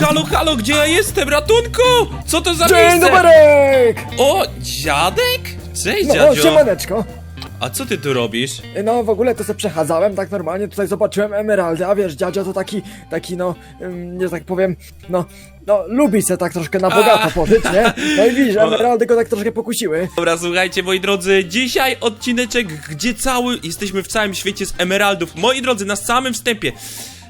Halo, halo, gdzie ja jestem? Ratunku! Co to za Dzień miejsce? doberek! O, dziadek? Cześć, No, dziadzio. siemaneczko. A co ty tu robisz? No, w ogóle to se przechadzałem, tak normalnie tutaj zobaczyłem emeraldy, a wiesz, dziadzio to taki, taki no, ym, nie tak powiem, no, no, lubi se tak troszkę na bogato pożyć, nie? No i widzisz, emeraldy go tak troszkę pokusiły. Dobra, słuchajcie, moi drodzy, dzisiaj odcineczek, gdzie cały, jesteśmy w całym świecie z emeraldów. Moi drodzy, na samym wstępie,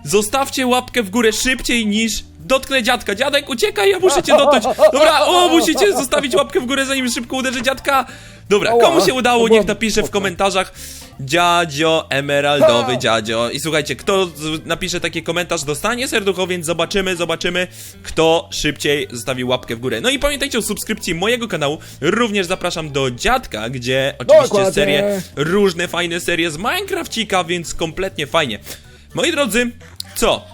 zostawcie łapkę w górę szybciej niż dotknę dziadka. Dziadek, uciekaj, ja muszę cię dotknąć. Dobra, o, musicie zostawić łapkę w górę, zanim szybko uderzy dziadka. Dobra, komu się udało, niech napisze w komentarzach Dziadzio, emeraldowy dziadzio. I słuchajcie, kto napisze taki komentarz, dostanie serducho, więc zobaczymy, zobaczymy, kto szybciej zostawi łapkę w górę. No i pamiętajcie o subskrypcji mojego kanału. Również zapraszam do dziadka, gdzie oczywiście Dokładnie. serie, różne fajne serie z Minecrafcika, więc kompletnie fajnie. Moi drodzy, co?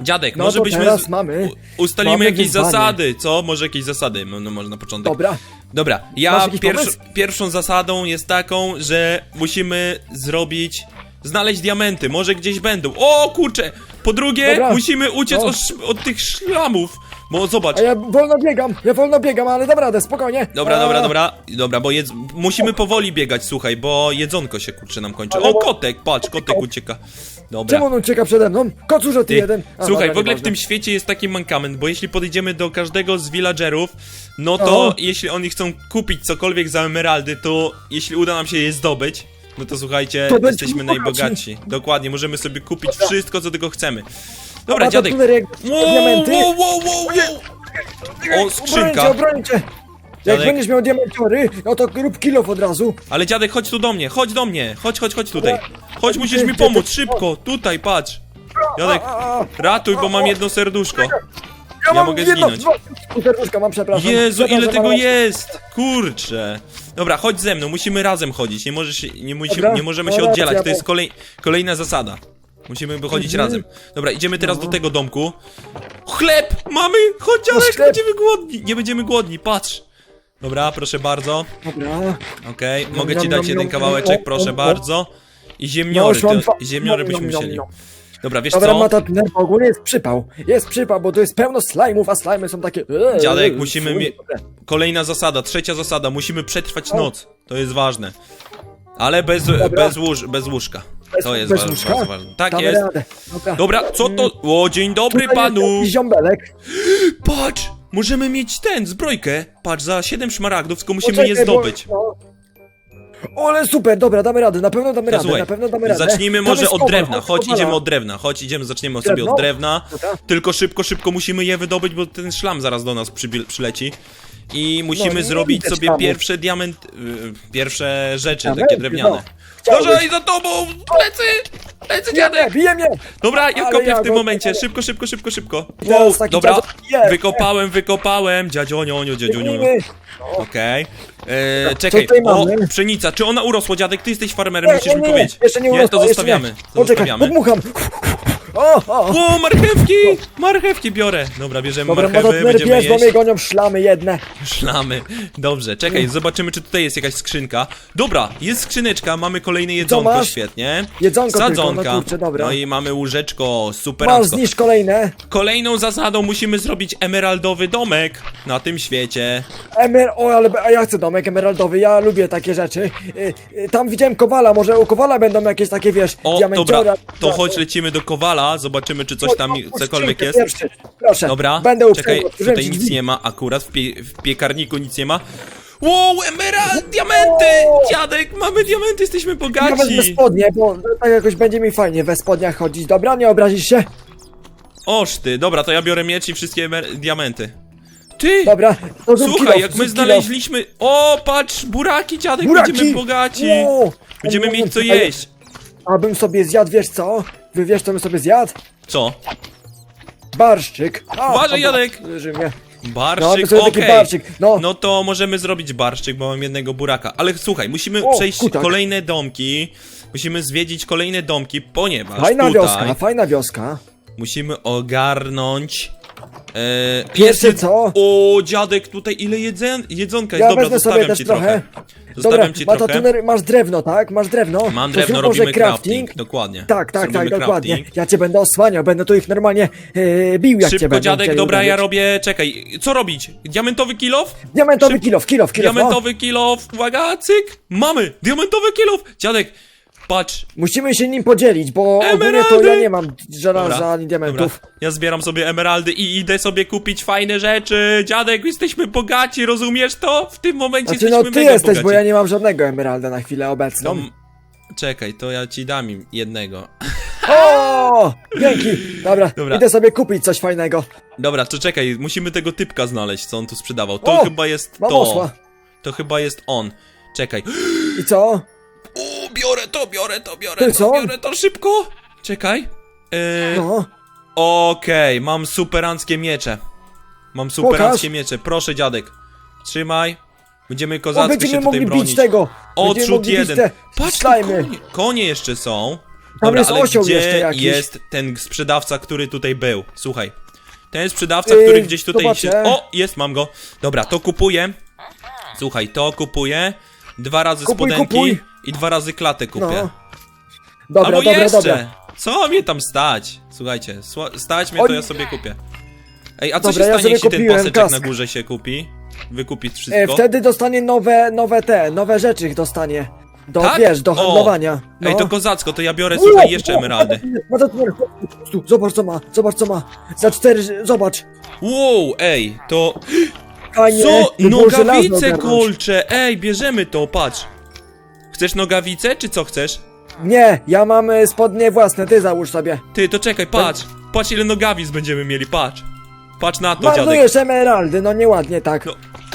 Dziadek, No może to byśmy teraz z- mamy- u- ustalimy mamy jakieś wyzwanie. zasady, co? Może jakieś zasady, no, no może na początek. Dobra, Dobra, Masz ja jakiś pierwsz, pomysł? pierwszą zasadą jest taką, że musimy zrobić. Znaleźć diamenty, może gdzieś będą. O kurczę! Po drugie, Dobra. musimy uciec No. od, sz- od tych szlamów. Bo zobacz. a ja wolno biegam, ja wolno biegam, ale dam radę, spokojnie. Dobra, A, dobra, dobra. Dobra, bo jedz... musimy powoli biegać, słuchaj, bo jedzonko się kurczę nam kończy. O, kotek, patrz, kotek ucieka. Dobra. Czemu on ucieka przede mną? Kocurze ty, Ty, jeden. A, słuchaj, dobra, w ogóle w nieważne. tym świecie jest taki mankament, bo jeśli podejdziemy do każdego z villagerów, no to O. jeśli oni chcą kupić cokolwiek za emeraldy, to jeśli uda nam się je zdobyć, no to słuchajcie, To będziemy jesteśmy bogaci. najbogatsi. Dokładnie, możemy sobie kupić wszystko, co tylko chcemy. Dobra, Dobra, to dziadek. jak- Wow, diamenty. wow, wow, wow, wow. O, Obrońcie, skrzynka. obrońcie. Jak Dziadek. będziesz miał diamenciory, no to rób kilof od razu. Ale dziadek, chodź tu do mnie, chodź do mnie, chodź, chodź, chodź tutaj. Chodź, musisz mi pomóc, szybko, tutaj, patrz. Dziadek, ratuj, bo mam jedno serduszko. Ja, mam mogę jedno, zginąć. dwa serduszka mam, przepraszam. Jezu, ile Przepraszam, tego ale- jest! Kurczę. Dobra, chodź ze mną, musimy razem chodzić. Nie, możesz, nie, musi, Dobra, nie możemy no się oddzielać, to jest kolej, kolejna zasada. Musimy wychodzić Mhm. razem. Dobra, idziemy teraz No. do tego domku. Chleb! Mamy! Chodź, dziadek, chleb. będziemy głodni! Nie będziemy głodni, patrz! Dobra, proszę bardzo. Dobra. Okej, mogę ci dać jeden kawałeczek, proszę bardzo. I No, ziemniory, dwa- ziemniory byśmy musieli. Dobra, wiesz Dobra, co? Matatner, w ogóle jest przypał. Jest przypał, bo tu jest pełno slajmów, a slajmy są takie... eee, Dziadek, eee, musimy fuj, mie- dobre. Kolejna zasada, trzecia zasada, musimy przetrwać O. noc. To jest ważne. Ale bez, bez, łóż, bez łóżka. Bez- to jest bez bardzo, łóżka? bardzo ważne. Tak Damy jest. radę. Dobra. Dobra, co to? O, dzień dobry Tutaj jest panu! jakiś ziombelek. Patrz! Możemy mieć ten, zbrojkę. Patrz, za 7 szmaragdów, tylko musimy je bo- zdobyć. no. O, ale super, dobra, damy radę, na pewno damy radę, słuchaj, na pewno damy radę. zacznijmy Tam może jest od kowal, drewna. chodź, kowala. idziemy od drewna. Chodź, idziemy, zaczniemy sobie Drewno? od drewna. Dobra. Tylko szybko, szybko musimy je wydobyć, bo ten szlam zaraz do nas przybi- przyleci. I musimy nie zrobić sobie pierwsze diament... y, pierwsze rzeczy, Diamenty, takie drewniane. no. Uważaj za tobą! Plecy! Plecy, dziadek! bije mnie! Dobra, ja Ale kopię ja w tym go- momencie. Szybko, szybko, szybko, szybko. I teraz Wow, taki dobra. dziadzio- Wykopałem, wykopałem. Dziadzionio, dziadzionio. Biegnijmy. Okej. Eee, Czekaj, tutaj o, mamy? pszenica. Czy ona urosła, dziadek? Ty jesteś farmerem, musisz mi nie, powiedzieć. Jeszcze nie Nie, urosła, to jeszcze zostawiamy. nie. To Poczekaj, zostawiamy. podmucham. O, o, o. Marchewki! Marchewki biorę. Dobra, bierzemy Dobra, marchewy, będziemy bierz, bo jeść. mnie gonią szlamy jedne. Szlamy. Dobrze, czekaj, zobaczymy, czy tutaj jest jakaś skrzynka. Dobra, jest skrzyneczka, mamy kolejne jedzonko, masz? świetnie. Jedzonko tylko, Sadzonka. no kurczę, dobra. No i mamy łóżeczko, Masz, superancko. zniszcz kolejne. Kolejną zasadą musimy zrobić emeraldowy domek na tym świecie. Emer, o, ale a ja chcę domek emeraldowy, ja lubię takie rzeczy. Y, y, tam widziałem kowala, może u kowala będą jakieś takie, wiesz, O, diamenciory. dobra, to chodź lecimy do Kowala, zobaczymy, czy coś tam, cokolwiek jest. Proszę, Dobra, będę czekaj, tutaj nic nie ma, akurat w, pie w piekarniku nic nie ma. Wow, emerald, diamenty! Dziadek, mamy diamenty, jesteśmy Ja wezmę bogaci! spodnie, bo tak jakoś będzie mi fajnie we spodniach chodzić. Dobra, nie obrazisz się? Oż ty, dobra, to ja biorę miecz i wszystkie diamenty. Ty! Dobra, to Słuchaj, kilo, jak my znaleźliśmy... O, patrz, buraki, dziadek, Buraki! będziemy bogaci! Wow! Będziemy mieć co jeść. Abym sobie zjadł, wiesz co? Wiesz, co bym sobie zjadł? Co? Barszczyk. A, Uważaj! Że mnie. No, Barszczyk, to sobie taki okej. barszczyk, no. No to możemy zrobić barszczyk, bo mam jednego buraka. Ale słuchaj, musimy O, przejść kutak. kolejne domki. Musimy zwiedzić kolejne domki, ponieważ Fajna tutaj wioska, fajna wioska. musimy ogarnąć. E, Pierwsze co? O, dziadek, tutaj ile jedzen... jedzonka jest. Ja Dobra, wezmę sobie zostawiam też ci trochę. trochę. Zostawiam Dobra, ci trochę. Masz drewno, tak? Masz drewno? Mam To drewno, zrób może robimy crafting. Dokładnie. Tak, tak, Zrobimy tak, dokładnie. crafting. Ja cię będę osłaniał, będę tu ich normalnie e, bił, jak cię Szybko, będą dziadek, dobra, ja robię, czekaj, co robić? Diamentowy kilof? Diamentowy kilof, kilof, kilof, no. Diamentowy kilof, uwaga, cyk! Mamy! Diamentowy kilof! Dziadek, patrz. Musimy się nim podzielić, bo ogólnie to Emeraldy! ja nie mam żelaza ani diamentów. Dobra. Ja zbieram sobie emeraldy i idę sobie kupić fajne rzeczy. Dziadek, jesteśmy bogaci, rozumiesz to? W tym momencie Znaczy, no jesteśmy ty mega jesteś, bogaci. bo ja nie mam żadnego emeralda na chwilę obecną. m- Czekaj, to ja ci dam im jednego. O! Dzięki! Dobra, Dobra. idę sobie kupić coś fajnego. Dobra, to czekaj, musimy tego typka znaleźć, co on tu sprzedawał. To O! chyba jest Mam to. osła. To chyba jest on. Czekaj. I co? O, biorę to, biorę to, biorę Ty to, co? biorę to szybko. Czekaj. Yy, No. Okej, mam superanckie miecze. Mam superanckie miecze. Proszę, dziadek. Trzymaj. Będziemy O, kozacko będziemy się tutaj mogli bronić. bić tego! Będziemy Odrzut mogli bić jeden. te Patrz, tu slajmy. konie, konie jeszcze są. Dobra, jest ale osioł gdzie jeszcze jakiś. jest ten sprzedawca, który tutaj był? Słuchaj. Ten sprzedawca, Yy, który gdzieś tutaj zobaczę. się... O, jest, mam go. Dobra, to kupuję. Słuchaj, to kupuję. Dwa razy Kupuj, spodenki kupuj. i dwa razy klatę kupię. No. Dobra, Albo dobra, jeszcze. dobra. Co mnie tam stać? Słuchajcie, stać mnie, to ja sobie kupię. Ej, a co Dobra, się ja stanie, sobie jeśli ten kupiłem paseczek kask. na górze się kupi? Wykupić E, wszystko? wtedy dostanie nowe, nowe te, nowe rzeczy dostanie. Do, Tak? wiesz, do O. handlowania. No. Ej, to kozacko, to ja biorę, słuchaj, jeszcze emeraldy. Ma to zobacz co ma, zobacz co ma. Za cztery, zobacz. Wow, ej, to... Co? by było żelazo Nogawice ogarnąć. kolcze! Ej, bierzemy to, patrz. Chcesz nogawice, czy co chcesz? Nie, ja mam e, spodnie własne, ty załóż sobie. Ty, to czekaj, patrz. Patrz ile nogawic będziemy mieli, patrz. Patrz na to, dziadek. Marnujesz emeraldy, no nieładnie tak. No,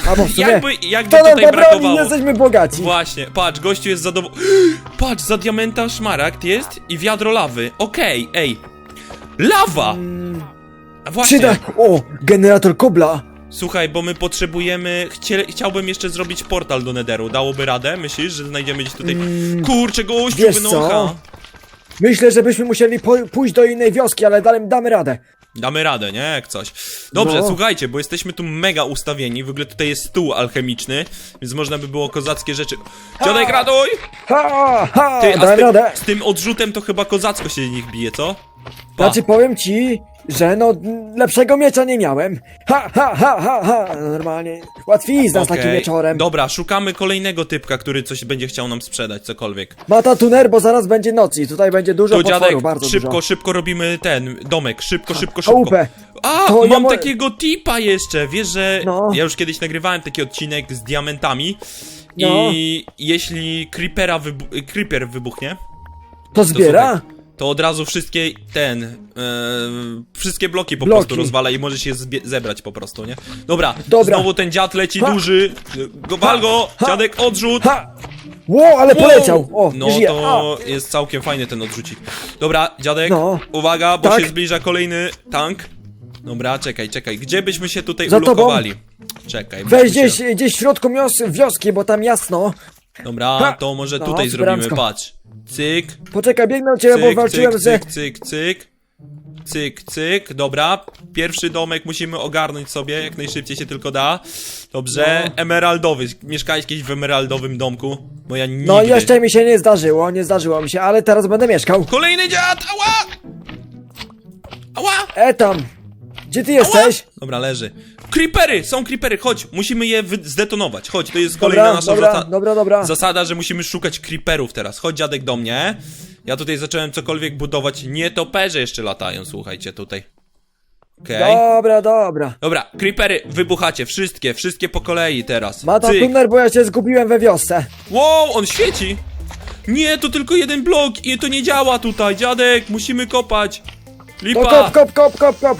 Albo w sumie, Jakby, jakby to nam tutaj pobrali, brakowało. jesteśmy bogaci. Właśnie, patrz, gościu jest zadowolony. Patrz, za diamenta szmaragd jest i wiadro lawy. Okej, ej. Lawa! A właśnie, Przyda, o, generator kobla. Słuchaj, bo my potrzebujemy... Chcie... Chciałbym jeszcze zrobić portal do Netheru. Dałoby radę? Myślisz, że znajdziemy gdzieś tutaj... Kurczę, gościu, wiesz wynocha. co? Myślę, że byśmy musieli po, pójść do innej wioski, ale dalej damy radę. Damy radę, nie? Jak coś. Dobrze, No. słuchajcie, bo jesteśmy tu mega ustawieni. W ogóle tutaj jest stół alchemiczny, więc można by było kozackie rzeczy. Dziadek, ratuj! Ha, ha, Ty, a z dałem tym, radę. z tym odrzutem to chyba kozacko się nich bije, co? Pa. Znaczy powiem ci, że no lepszego miecza nie miałem. Ha, ha, ha, ha, ha. Normalnie łatwizna z takim wieczorem. Dobra, szukamy kolejnego typka, który coś będzie chciał nam sprzedać, cokolwiek. Mata tuner, bo zaraz będzie noc i tutaj będzie dużo To potworów, dziadek, bardzo szybko, dużo. szybko robimy ten domek, szybko, szybko, szybko. Chałupę. A, To ja mam mo- takiego tipa jeszcze, wiesz, że No. ja już kiedyś nagrywałem taki odcinek z diamentami No. i jeśli creepera wybu- creeper wybuchnie, To zbiera? słuchaj, to od razu wszystkie ten, e, wszystkie bloki po Bloki. prostu rozwala i możesz je zebrać po prostu, nie? Dobra, Dobra. znowu ten dziad leci Ha. duży, go, wal go, Ha. dziadek odrzut. Ha! Ło, ale poleciał! O, No to jest całkiem fajny ten odrzucik. Dobra, dziadek, No. uwaga, bo Tak. się zbliża kolejny tank. Dobra, czekaj, czekaj, gdzie byśmy się tutaj Za tobą. ulokowali? Czekaj, Weź gdzieś, się... gdzieś w środku wioski, bo tam jasno. Dobra, Ha. to może No, tutaj zrobimy, patrz. Cyk, Poczekaj, biegnę do ciebie, bo cyk, walczyłem cyk, cyk, cyk, cyk. Cyk, cyk, dobra. Pierwszy domek musimy ogarnąć sobie, jak najszybciej się tylko da. Dobrze, No. emeraldowy. Mieszkałeś kiedyś w emeraldowym domku? Bo ja nigdy. No jeszcze mi się nie zdarzyło, nie zdarzyło mi się, ale teraz będę mieszkał. Kolejny dziad! Ała! Ała! E tam! Gdzie ty jesteś? Dobra, leży. Creepery! Są creepery, chodź! Musimy je zdetonować. Chodź, to jest Dobra, kolejna nasza dobra, zasa- dobra, dobra. zasada, że musimy szukać creeperów teraz. Chodź, dziadek, do mnie. Ja tutaj zacząłem cokolwiek budować. Nietoperze jeszcze latają, słuchajcie, tutaj. Okej. Dobra, dobra. Dobra, creepery, wybuchacie. Wszystkie, wszystkie po kolei teraz. Mata Cyk. tuner, bo ja się zgubiłem we wiosce. Wow, on świeci! Nie, to tylko jeden blok i to nie działa tutaj, dziadek, musimy kopać. To Lipa! kop, kop, kop, kop, kop.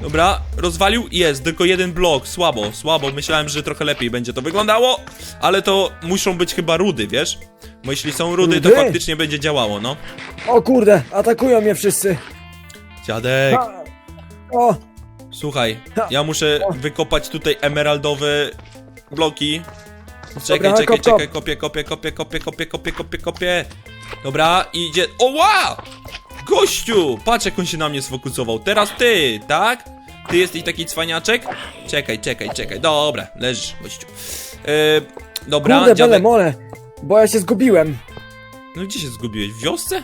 Dobra, rozwalił? Jest, tylko jeden blok, słabo, słabo. Myślałem, że trochę lepiej będzie to wyglądało, ale to muszą być chyba rudy, wiesz? Bo jeśli są rudy, to Rudy? faktycznie będzie działało, no. O kurde, atakują mnie wszyscy. Dziadek, Ha. O, słuchaj, Ha. ja muszę wykopać tutaj emeraldowe bloki. Czekaj, Dobra, czekaj, kop, kop. czekaj, kopię, kopię, kopię, kopię, kopię, kopię, kopię, kopię. Dobra, idzie. O, wow! Gościu! Patrz, jak on się na mnie sfokusował. Teraz ty, tak? Ty jesteś taki cwaniaczek? Czekaj, czekaj, czekaj. Dobra, leżysz, gościu. E, Dobra, Kurde, bele dziadek... mole, bo ja się zgubiłem. No gdzie się zgubiłeś? W wiosce?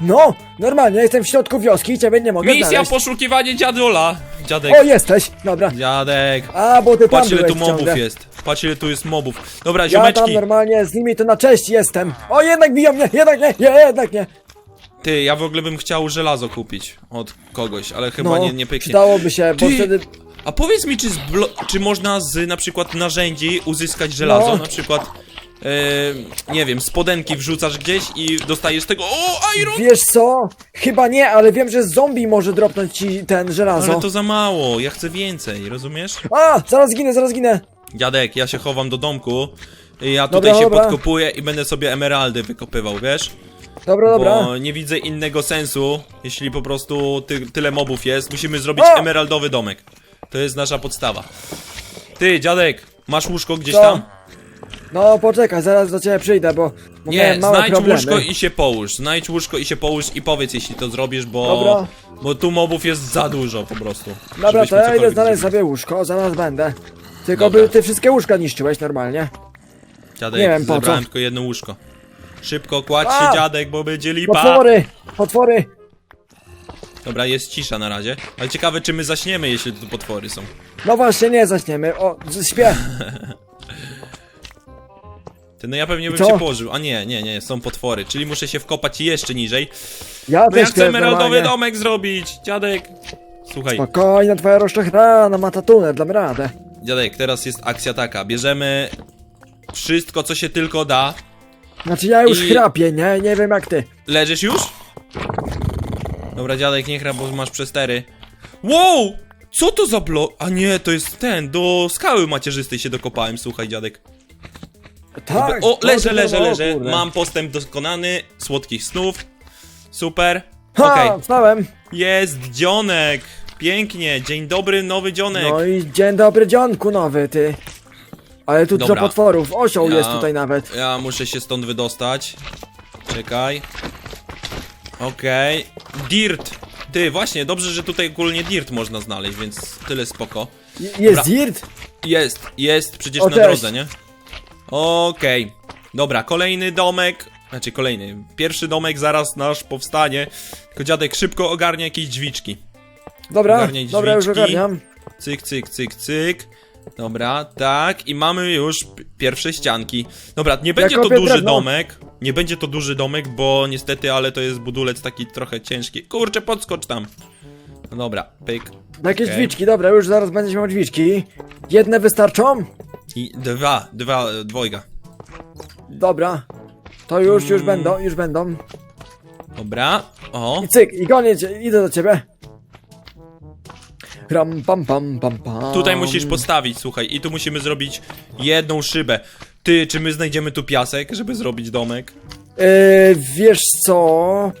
No, normalnie, jestem w środku wioski i ciebie nie mogę Misja znaleźć. poszukiwanie dziadola! Dziadek, O, jesteś, dobra. dziadek. A, bo ty tam Patrz ile byłeś tu mobów ciągle. jest. Patrz ile tu jest mobów. Dobra, Ja tam ziomeczki. normalnie z nimi to na cześć jestem. O, jednak biją mnie, jednak nie, nie, jednak nie. Ty, ja w ogóle bym chciał żelazo kupić od kogoś, ale chyba No, nie, nie pyknie. przydałoby się, bo Ty, wtedy... A powiedz mi, czy, z czy można z na przykład narzędzi uzyskać żelazo? No. Na przykład, e, nie wiem, spodenki wrzucasz gdzieś i dostajesz tego. O, iron! Wiesz co? Chyba nie, ale wiem, że zombie może dropnąć ci ten żelazo. Ale to za mało, ja chcę więcej, rozumiesz? A, zaraz ginę, zaraz ginę. Dziadek, ja się chowam do domku. i Ja Dobra, tutaj się dobra. podkopuję i będę sobie emeraldy wykopywał, wiesz? Dobra, dobra. Bo nie widzę innego sensu, jeśli po prostu ty, tyle mobów jest. Musimy zrobić O! emeraldowy domek. To jest nasza podstawa. Ty, dziadek, masz łóżko gdzieś Co? tam? No, poczekaj, zaraz do ciebie przyjdę, bo, bo Nie, miałem małe znajdź problemy. łóżko i się połóż. Znajdź łóżko i się połóż i powiedz, jeśli to zrobisz, bo. Dobra. Bo tu mobów jest za dużo po prostu. Dobra, żebyśmy to ja idę cokolwiek znaleźć zrobili. sobie łóżko, zaraz będę. Tylko Dobra. by ty wszystkie łóżka niszczyłeś normalnie. Dziadek, nie wiem, po zebrałem co. tylko jedno łóżko. Szybko kładź A! się, dziadek, bo będzie lipa. Potwory! Potwory! Dobra, jest cisza na razie. Ale ciekawe, czy my zaśniemy, jeśli tu potwory są. No właśnie, nie zaśniemy. O, z- śpię. Ty, no ja pewnie bym co? się położył. A nie, nie, nie, są potwory, czyli muszę się wkopać jeszcze niżej. Ja No ja też chcę śpię emeraldowy normalnie. domek zrobić, dziadek. Słuchaj, Spokojnie, twoja rozczochrana ma tatunę, dam radę. dziadek, teraz jest akcja taka. Bierzemy wszystko, co się tylko da. Znaczy ja już I- chrapię, nie? Nie wiem jak ty. Leżysz już? Dobra, dziadek, nie chra, bo masz przestery. Wow! Co to za blok? A nie, to jest ten, do skały macierzystej się dokopałem, słuchaj, dziadek. Tak. O, leżę, leżę, o, leżę. kurde. Mam postęp dokonany, słodkich snów. Super. Ha, Okej. wstałem. Jest dzionek! Pięknie, dzień dobry, nowy dzionek. No i dzień dobry dzionku nowy, ty. Ale tu dużo potworów, osioł jest tutaj nawet. Ja muszę się stąd wydostać. Czekaj. Okej. Dirt! Ty, właśnie, dobrze, że tutaj ogólnie dirt można znaleźć, więc tyle spoko. Jest Dobra. dirt? Jest, jest przecież O, na cześć. drodze, nie? Okej. Dobra, kolejny domek. Znaczy kolejny. Pierwszy domek zaraz nasz powstanie. Tylko dziadek szybko ogarnia jakieś drzwiczki. Dobra, Ogarniaj dobra, już drzwiczki. ogarniam. Cyk, cyk, cyk, cyk. Dobra, tak. I mamy już p- pierwsze ścianki. Dobra, nie będzie to kopię duży drewno. domek. Nie będzie to duży domek, bo niestety, ale to jest budulec taki trochę ciężki. Kurczę, podskocz tam. No dobra, pyk. Jakieś Okej. drzwiczki, dobra, już zaraz będziesz miał drzwiczki. Jedne wystarczą? I dwa, dwa, dwojga. Dobra. To już, Mm. już będą, już będą. Dobra, o. I cyk, i koniec, idę do ciebie. Ram, pam, pam, pam, pam. Tutaj musisz postawić, słuchaj, i tu musimy zrobić jedną szybę. Ty, czy my znajdziemy tu piasek, żeby zrobić domek? Yy, wiesz co?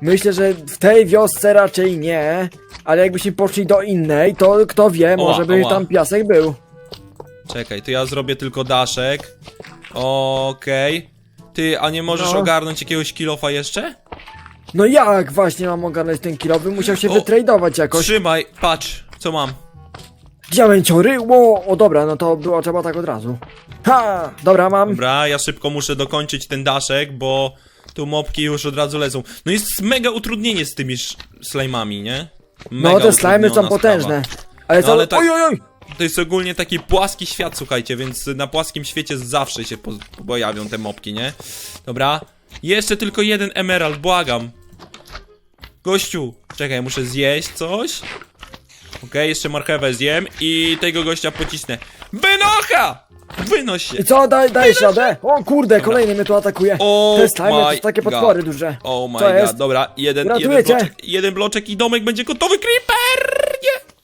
Myślę, że w tej wiosce raczej nie. Ale jakbyśmy poszli do innej, to kto wie, Oła, może by oła. tam piasek był. Czekaj, to ja zrobię tylko daszek. Okej. Ty, a nie możesz No. ogarnąć jakiegoś kilofa jeszcze? No jak właśnie mam ogarnąć ten kilowy? Musiał się O. wytradować jakoś. Trzymaj, patrz, co mam. Diamenciory? Ło, o dobra, no to było trzeba tak od razu. Ha! Dobra, mam. Dobra, ja szybko muszę dokończyć ten daszek, bo tu mopki już od razu lecą. No jest mega utrudnienie z tymi sz- slajmami, nie? No Mega te slimy są utrudniona potężne. sprawa. Ale No, co? ale tak- Oj, oj, oj! To jest ogólnie taki płaski świat, słuchajcie, więc na płaskim świecie zawsze się po pojawią te mopki, nie? Dobra. Jeszcze tylko jeden emerald, błagam. Gościu, czekaj, muszę zjeść coś. Okej, jeszcze marchewę zjem i tego gościa pocisnę. Wynocha! Wynoś się! I co, daj, dajesz radę? O kurde, kolejny mnie tu atakuje. Oh Te slimy to są takie God. potwory duże. Oh my Co god, jest? dobra, jeden, jeden bloczek, jeden bloczek i domek będzie gotowy, creeper! Nie!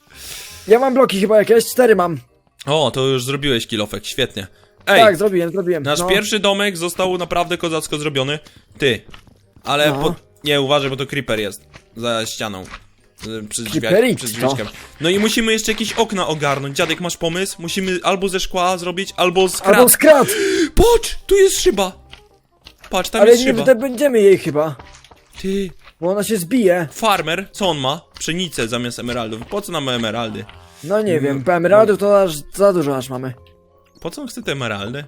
Ja mam bloki chyba jakieś, cztery mam. O, to już zrobiłeś kilofek, świetnie. Ej, Tak, zrobiłem, zrobiłem. Nasz no. pierwszy domek został naprawdę kozacko zrobiony. Ty. Ale No. po... nie uważaj, bo to creeper jest. Za ścianą. Y, drzwiach, to. drzwiczkiem. No i musimy jeszcze jakieś okna ogarnąć. Dziadek, masz pomysł? Musimy albo ze szkła zrobić, albo z Albo krat. skrat! Patrz! Tu jest szyba! Patrz, tam Ale jest nie szyba. wydobędziemy jej chyba. Ty. Bo ona się zbije. Farmer, co on ma? Pszenicę zamiast emeraldów. Po co nam emeraldy? No nie Mm, wiem, emeraldów to aż za dużo aż mamy. Po co on chce te emeraldy?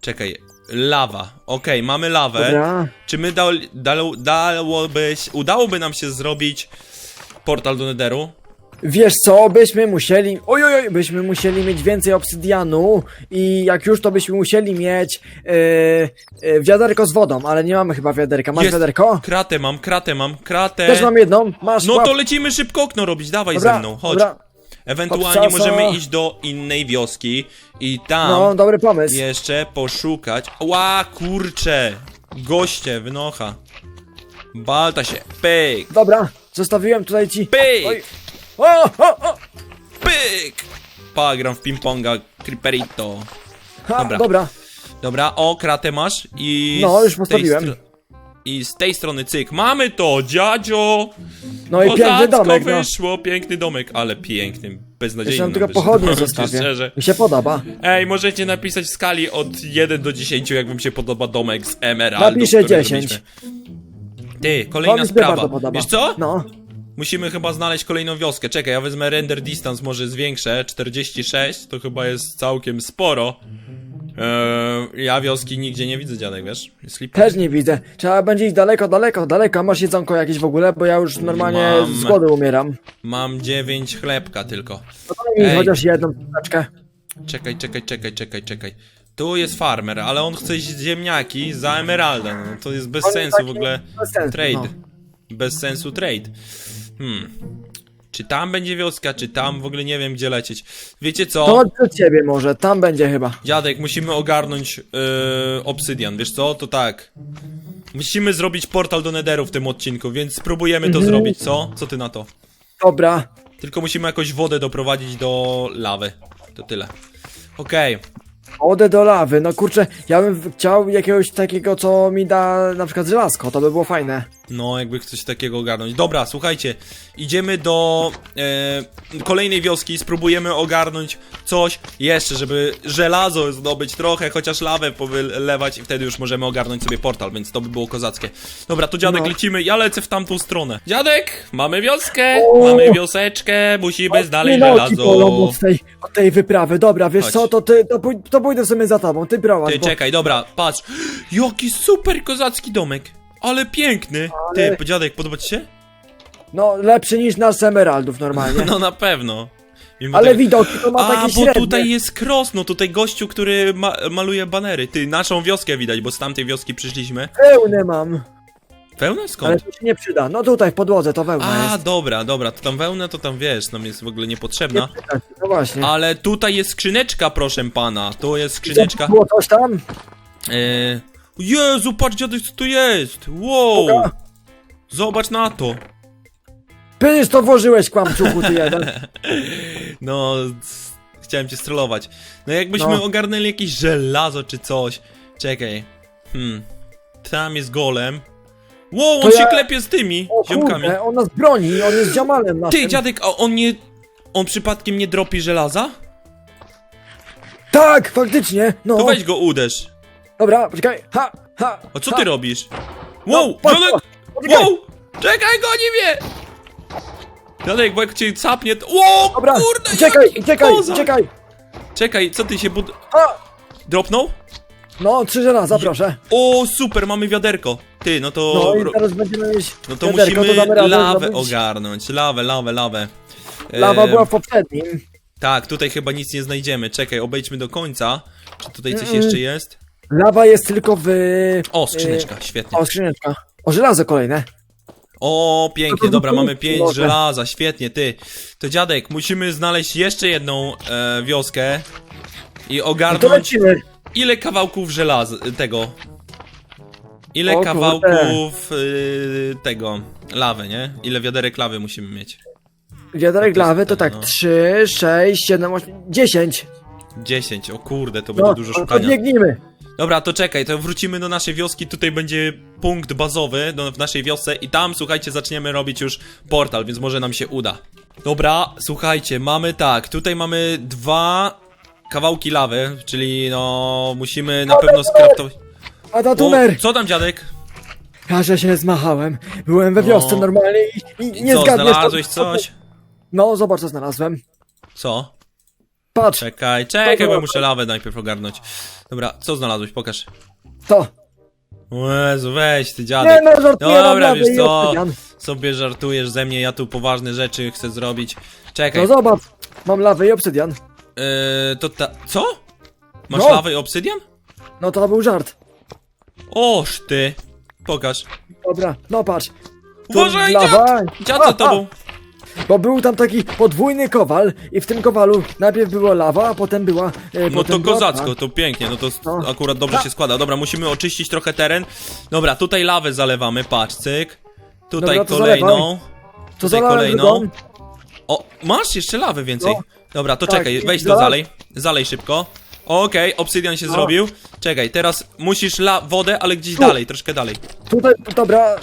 Czekaj, lawa. Okej, mamy lawę. Dobra. Czy my dał, dał, dałoby, udałoby nam się zrobić portal do Netheru? Wiesz co, byśmy musieli, oj, oj, oj, byśmy musieli mieć więcej obsydianu i jak już to byśmy musieli mieć yy, yy, wiaderko z wodą, ale nie mamy chyba wiaderka. Masz Jest. wiaderko? Kratę mam, kratę mam, kratę. Też mam jedną, masz No łap. to lecimy szybko okno robić, dawaj Dobra, ze mną, chodź. dobra. Ewentualnie możemy iść do innej wioski i tam No, dobry pomysł. jeszcze poszukać. Ła, kurcze! Goście, wynocha. Balta się, pyk, Dobra, zostawiłem tutaj ci. pyk, Oj. O, o, o. pyk! Pa, gram w ping-ponga, creeperito. Ha, Dobra. dobra. Dobra, o, kratę masz i... No, z już tej postawiłem. stro- I z tej strony cyk, mamy to, dziadzio! No i piękny domek, no. wyszło, piękny domek, ale piękny, beznadziejny Jeszcze nam tylko pochodnie zostawię. szczerze. Mi się podoba. Ej, możecie napisać w skali od 1 do 10, jak wam się podoba domek z Emeraldów. Napiszę który 10. zrobiliśmy. Ty, To kolejna mi się bardzo sprawa. podoba. Wiesz co? No. Musimy chyba znaleźć kolejną wioskę. Czekaj, ja wezmę render distance, może zwiększę. 46, to chyba jest całkiem sporo. Eee, ja wioski nigdzie nie widzę, dziadek, wiesz? Jest lipa. Też nie widzę. Trzeba będzie iść daleko, daleko, daleko. Masz jedzonko jakieś w ogóle, bo ja już normalnie Mam. z głodu umieram. Mam 9 chlebka tylko. No to mi Ej. chociaż jedną piłeczkę. Czekaj, czekaj, czekaj, czekaj, czekaj. Tu jest farmer, ale on chce ziemniaki za emeraldę. No, to jest bez On sensu taki w ogóle. bez sensu, Trade. no. Bez sensu trade. Hmm. Czy tam będzie wioska, czy tam w ogóle nie wiem gdzie lecieć. Wiecie co? To od ciebie może, tam będzie chyba. Dziadek, musimy ogarnąć yy, obsydian, wiesz co? To tak. Musimy zrobić portal do Netheru w tym odcinku, więc spróbujemy to Mhm. zrobić, co? Co ty na to? Dobra. Tylko musimy jakoś wodę doprowadzić do lawy. To tyle. Okej. Wodę do lawy, no kurczę, ja bym chciał jakiegoś takiego, co mi da na przykład żelazko, to by było fajne. No, jakby coś takiego ogarnąć. Dobra, słuchajcie, idziemy do e, kolejnej wioski, spróbujemy ogarnąć coś jeszcze, żeby żelazo zdobyć trochę, chociaż lawę powylewać i wtedy już możemy ogarnąć sobie portal, więc to by było kozackie. Dobra, to dziadek No. lecimy, ja lecę w tamtą stronę. Dziadek, mamy wioskę, O! mamy wioseczkę, musimy znaleźć Minąki polą żelazo. od tej, od tej wyprawy, dobra, wiesz Chodź. co, to ty, to, pój- to pójdę sobie za tobą, ty prowadź, Ty, bo... czekaj, dobra, patrz. Jaki super kozacki domek. Ale piękny. Ale- Ty, dziadek, podoba ci się? No, lepszy niż nasz z emeraldów normalnie. No na pewno. Mimo Ale tego- widoki to ma A, takie bo średnie. tutaj jest cross, no tutaj gościu, który ma maluje banery. Ty, naszą wioskę widać, bo z tamtej wioski przyszliśmy. Pełny mam, Wełnę ale skąd? to się nie przyda. No tutaj w podłodze to wełna A, jest. dobra, dobra, to tam wełnę, to tam wiesz, nam jest w ogóle niepotrzebna. No właśnie. Ale tutaj jest skrzyneczka, proszę pana. To jest skrzyneczka. Było coś tam? E... Jezu, patrz dziadek, co tu jest! Wow! Zobacz na to. Przecież to włożyłeś, kłamczuchu, ty jeden. No, chciałem cię strollować. No jakbyśmy No. ogarnęli jakieś żelazo czy coś. Czekaj. Hmm. Tam jest golem. Wow, To on się ja- klepie z tymi O ziomkami. kurde, on nas broni, on jest ziamalem naszym. Ty, dziadek, a on nie... On przypadkiem nie dropi żelaza? Tak, faktycznie, no. To weź go uderz. Dobra, poczekaj, ha, ha. A co ha. ty robisz? Wow, No, poczekaj. Wow! Czekaj, goni mnie! Dziadek, bo jak cię capnie, to... Wow, Dobra, kurde, uciekaj, jaki uciekaj, kozak! uciekaj. Czekaj, co ty się bud... Ha. Dropnął? No, trzy żelaza, proszę. O, super, mamy wiaderko. Ty, no to... No i ro- teraz będziemy mieć No to wiaderko, musimy damy radę lawę zrobić. ogarnąć. Lawę, lawę, lawę. Lawa Em, była w poprzednim. Tak, tutaj chyba nic nie znajdziemy. Czekaj, obejdźmy do końca. Czy tutaj coś Mm. jeszcze jest? Lawa jest tylko w... O, skrzyneczka, y, świetnie. O, skrzyneczka. O, żelazo kolejne. O, pięknie, dobra, mamy pięć może. żelaza, świetnie, ty. To dziadek, musimy znaleźć jeszcze jedną e, wioskę i No to ogarnąć lecimy. ile kawałków żelaza, tego. Ile O kurde. kawałków y, tego, lawy, nie? Ile wiaderek lawy musimy mieć? Wiaderek To jest lawy to ten, tak no. 3, 6, 7, 8, 10. 10, o kurde, to będzie No, dużo to szukania. biegnijmy. Dobra, to czekaj, to wrócimy do naszej wioski, tutaj będzie punkt bazowy do, w naszej wiosce i tam, słuchajcie, zaczniemy robić już portal, więc może nam się uda. Dobra, słuchajcie, mamy tak, tutaj mamy dwa kawałki lawy, czyli no, musimy na pewno skraftować... A ta O, tuner! co tam, dziadek? Ja że się zmachałem. Byłem we wiosce No. normalnie i, i nie co, zgadniesz. znalazłeś to- coś? No, zobacz co znalazłem. Co? Patrz, Czekaj, czekaj, bo ja muszę lawę najpierw ogarnąć. Dobra, co znalazłeś? Pokaż. to. O Jezu, weź ty Nie dziadek. no, żartuję, Dobra, wiesz co? Sobie żartujesz ze mnie, ja tu poważne rzeczy chcę zrobić. Czekaj, No zobacz, mam lawę i obsydian. yy, to ta... Co? Masz No. lawę i obsydian? No to był żart. Oż ty. Pokaż. Dobra, no patrz. Tu Uważaj, lawa. Dziad za A, tobą. Bo był tam taki podwójny kowal i w tym kowalu najpierw była lawa, a potem była... E, No potem to była kozacko, to pięknie, no to s- No. akurat dobrze się składa. Dobra, musimy oczyścić trochę teren. Dobra, tutaj lawę zalewamy, patrz, cyk. Tutaj Dobra, to kolejną. To Tutaj zalałem kolejną. drugą. O, masz jeszcze lawę więcej. No. Dobra, to Tak, czekaj, i weź to zalej. Zalej szybko. Okej, obsydian się No. zrobił. Czekaj, teraz musisz la wodę, ale gdzieś Tu. dalej, troszkę dalej. Tutaj, dobra,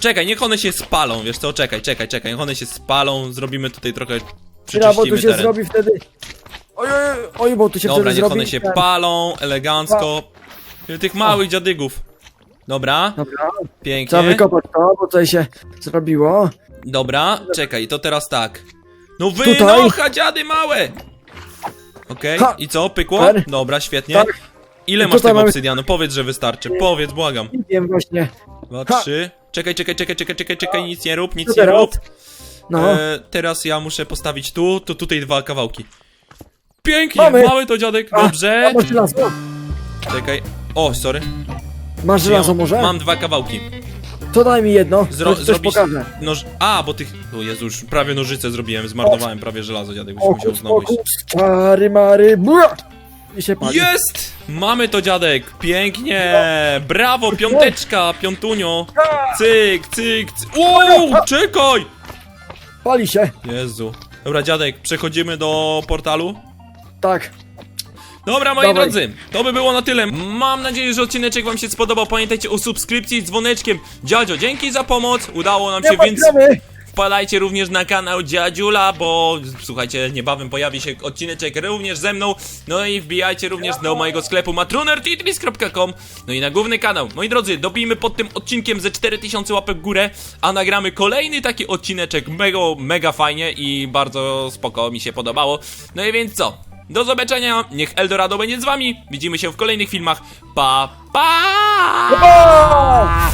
Czekaj, niech one się spalą, wiesz co? Czekaj, czekaj, czekaj, niech one się spalą, zrobimy tutaj trochę chwila, bo przyczyścimy tu się teren. zrobi wtedy... Oj, oj, oj, bo tu się Dobra, wtedy niech zrobi... one się ten- palą, elegancko. Tych małych dziadygów. Dobra, Dobra, trzeba pięknie. wykopać to, bo tutaj się zrobiło. Dobra, czekaj, to teraz tak. No wynocha, dziady małe! Okej, Ha. i co, pykło? Per. Dobra, świetnie. Tak. Ile I masz tutaj tego mamy- obsydianu? Powiedz, że wystarczy. Powiedz, błagam. Nie wiem właśnie. Dwa, Ha. trzy. Czekaj, czekaj, czekaj, czekaj, czekaj, czekaj, nic nie rób, nic nie rób. No, E, teraz ja muszę postawić tu, to tutaj dwa kawałki. Pięknie, Mamy. to dziadek, A, dobrze. a masz żelazo? Czekaj. O, sorry. Masz żelazo może? Mam dwa kawałki. To daj mi jedno, Zro coś, coś pokażę. Noż... A, bo tych... O Jezu, już prawie nożyce zrobiłem, zmarnowałem prawie żelazo, dziadek, byś musiał Okus, znowu iść. okus, czary, mary, bua! I się pali. Jest! Mamy to, dziadek! Pięknie! Brawo, piąteczka, piątunio! Cyk, cyk, cyk. Wow, czekaj! Pali się, Jezu. Dobra, dziadek, przechodzimy do portalu. tak. Dobra, moi Dawaj. drodzy, to by było na tyle. Mam nadzieję, że odcineczek wam się spodobał. Pamiętajcie o subskrypcji z dzwoneczkiem. Dziadzio, dzięki za pomoc. Udało nam się, Nie ma więc sprawy. Wpadajcie również na kanał Dziadziula, bo słuchajcie, niebawem pojawi się odcineczek również ze mną. No i wbijajcie również do mojego sklepu matronertitris.com No i na główny kanał. Moi drodzy, dobijmy pod tym odcinkiem ze 4000 łapek w górę, a nagramy kolejny taki odcineczek mega, mega fajnie i bardzo spoko mi się podobało. No i więc co? Do zobaczenia, niech Eldorado będzie z wami. Widzimy się w kolejnych filmach. Pa, pa! Pa!